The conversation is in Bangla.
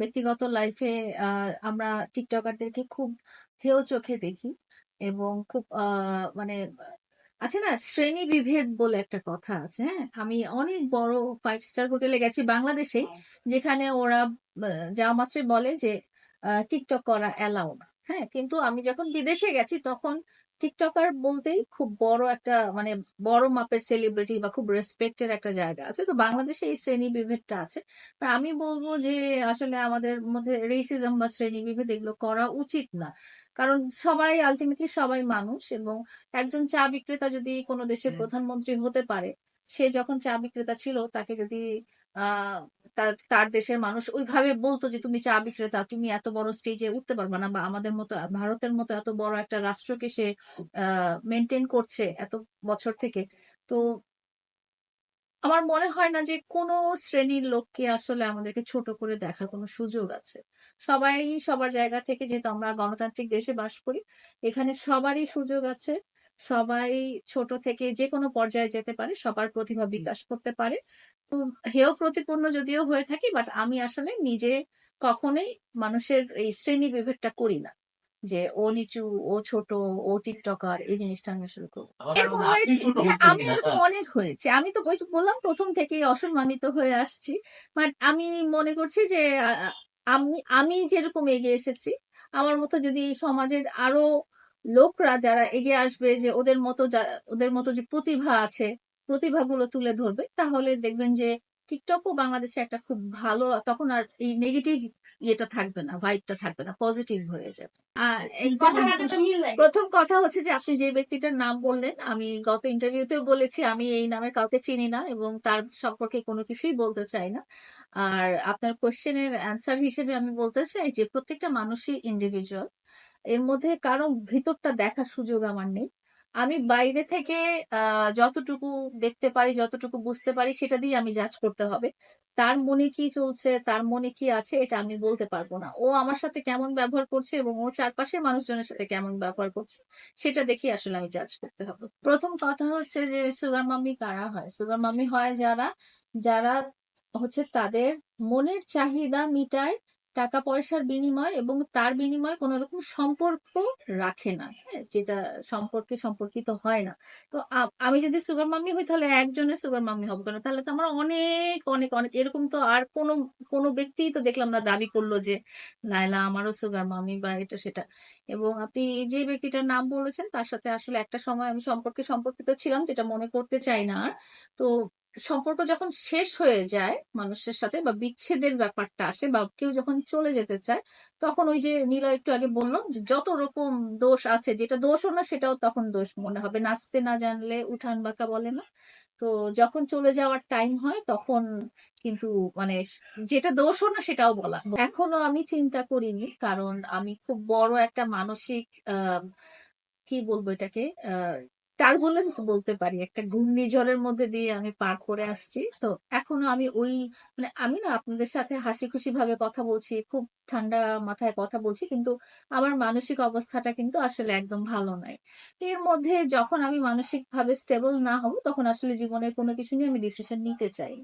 ব্যক্তিগত লাইফে আমরা টিকটকারদেরকে খুব হেয় চোখে দেখি এবং খুব মানে আছে না শ্রেণি বিভেদ বলে একটা কথা আছে, হ্যাঁ? আমি অনেক বড় ফাইভ স্টার হোটেলে গেছি বাংলাদেশেই, যেখানে ওরা যাওয়া মাত্রই বলে যে টিকটক করা অ্যালাউ না। হ্যাঁ? কিন্তু আমি যখন বিদেশে গেছি তখন টিকটকার বলতেই খুব বড় একটা মানে বড় মাপের সেলিব্রিটি বা খুব রেসপেক্ট এর একটা জায়গা আছে। তো বাংলাদেশে এই শ্রেণি বিভেদটা আছে। আমি বলব যে আসলে আমাদের মধ্যে রেসিজম বা শ্রেণি বিভেদ এগুলো করা উচিত না। কারণ সবাই আল্টিমেটলি সবাই মানুষ এবং একজন চা বিক্রেতা যদি কোনো দেশের প্রধানমন্ত্রী হতে পারে, সে যখন চা বিক্রেতা ছিল তাকে যদি আ তার দেশের মানুষ ওইভাবে বলতো যে, "তুমি চা বিক্রেতা, তুমি এত বড় স্টেজে উঠতে পারবা না" বা আমাদের মতো ভারতের মতো এত বড় একটা রাষ্ট্রকে সে আ মেইনটেইন করছে এত বছর থেকে। তো আমার মনে হয় না যে কোন শ্রেণির লোককে আসলে আমাদেরকে ছোট করে দেখার কোনো সুযোগ আছে। সবাই সবার জায়গা থেকে যেহেতু আমরা গণতান্ত্রিক দেশে বাস করি, এখানে সবারই সুযোগ আছে। সবাই ছোট থেকে যেকোনো পর্যায়ে যেতে পারে। সবার প্রতিভা বিকাশ করতে পারে। তো হেয় প্রতিপন্ন যদিও হয়ে থাকি বাট আমি আসলে নিজে কখনোই মানুষের এই শ্রেণি বিভেদটা করি না। যে ও নিচু, ও ছোট, ও টিকটকার এই জিনিসটা আমি আসলে করব। এরকম হয়েছে হ্যাঁ, আমি কিনা? এরকম অনেক হয়েছে। আমি তো বললাম প্রথম থেকেই অসম্মানিত হয়ে আসছি। বাট আমি মনে করছি যে আমি আমি যেরকম এগিয়ে এসেছি, আমার মতো যদি সমাজের আরও লোকরা যারা এগিয়ে আসবে যে ওদের মতো ওদের মতো যে প্রতিভা আছে, প্রতিভাগুলো তুলে ধরবে, তাহলে দেখবেন যে টিকটকও বাংলাদেশে একটা খুব ভালো তখন আর এই নেগেটিভ ইয়েটা থাকবে না, ভাইবটা থাকবে না। পজিটিভ হয়ে যাবে। আ এই ১ম, ১ম কথা হচ্ছে যে আপনি যে ব্যক্তিটার নাম বললেন, আমি গত ইন্টারভিউতেও বলেছি আমি এই নামের কাউকে চিনি না এবং তার সম্পর্কে কোনো কিছুই বলতে চাই না। আর আপনার কোয়েশ্চেন এর অ্যান্সার হিসেবে আমি বলতে চাই যে প্রত্যেকটা মানুষই ইন্ডিভিজুয়াল। এর মধ্যে কারও ভিতরটা দেখার সুযোগ আমার নেই। আমি বাইরে থেকে যতটুকু দেখতে পারি, যতটুকু বুঝতে পারি সেটা দিয়ে আমি জাজ করতে হবে। তার মনে কি চলছে, তার মনে কি আছে এটা আমি বলতে পারব না। ও আমার সাথে কেমন ব্যবহার করছে এবং ও চারপাশের মানুষজনের সাথে কেমন ব্যবহার করছে, সেটা দেখেই আসলে আমি জাজ করতে হবে। প্রথম কথা হচ্ছে যে সুগার মাম্মি কারা হয়? সুগার মাম্মি হয় যারা, যারা হচ্ছে তাদের মনের চাহিদা মিটায় টাকা-পয়সার বিনিময় এবং তার বিনিময়ে কোন রকম সম্পর্ক রাখে না। হ্যাঁ? যেটা সম্পর্কে সম্পর্কিত হয় না। তো আমি যদি সুগার মাম্মি হই তাহলে একজনের সুগার মাম্মি হব কেন? তাহলে তো আমার অনেক, অনেক, অনেক এরকম তো আর কোনো কোনো ব্যক্তিই তো দেখলাম না দাবি করল যে লায়লা আমারও সুগার মাম্মি বা এটা সেটা। এবং আপনি যে ব্যক্তিটার নাম বলেছেন তার সাথে আসলে একটা সময় আমি সম্পর্কে সম্পর্কিত ছিলাম যেটা মনে করতে চাই না আর। তো সম্পর্ক যখন শেষ হয়ে যায় মানুষের সাথে বা বিচ্ছেদের ব্যাপারটা আসে বা কেউ যখন চলে যেতে চায়, তখন ওই যে নিলয় একটু আগে বলল যে যত রকম দোষ আছে, যেটা দোষও না সেটাও তখন দোষ মনে হবে। নাচতে না জানলে উঠান বাঁকা বলে না? তো যখন চলে যাওয়ার টাইম হয় তখন কিন্তু মানে যেটা দোষও না সেটাও বলা। এখনও আমি চিন্তা করিনি। কারণ আমি খুব বড় একটা মানসিক কি বলব এটাকে? টার্বুলেন্স বলতে পারি। একটা ঘূর্ণিঝড়ের মধ্যে দিয়ে আমি পার করে আসছি। তো এখনও আমি ওই মানে আমি না আপনাদের সাথে হাসি খুশি ভাবে কথা বলছি। খুব ঠান্ডা মাথায় কথা বলছি। কিন্তু আমার মানসিক অবস্থাটা কিন্তু আসলে একদম ভালো নাই। এর মধ্যে যখন আমি মানসিক ভাবে স্টেবল না হব, তখন আসলে জীবনের কোনো কিছু নিয়ে আমি ডিসিশন নিতে চাই।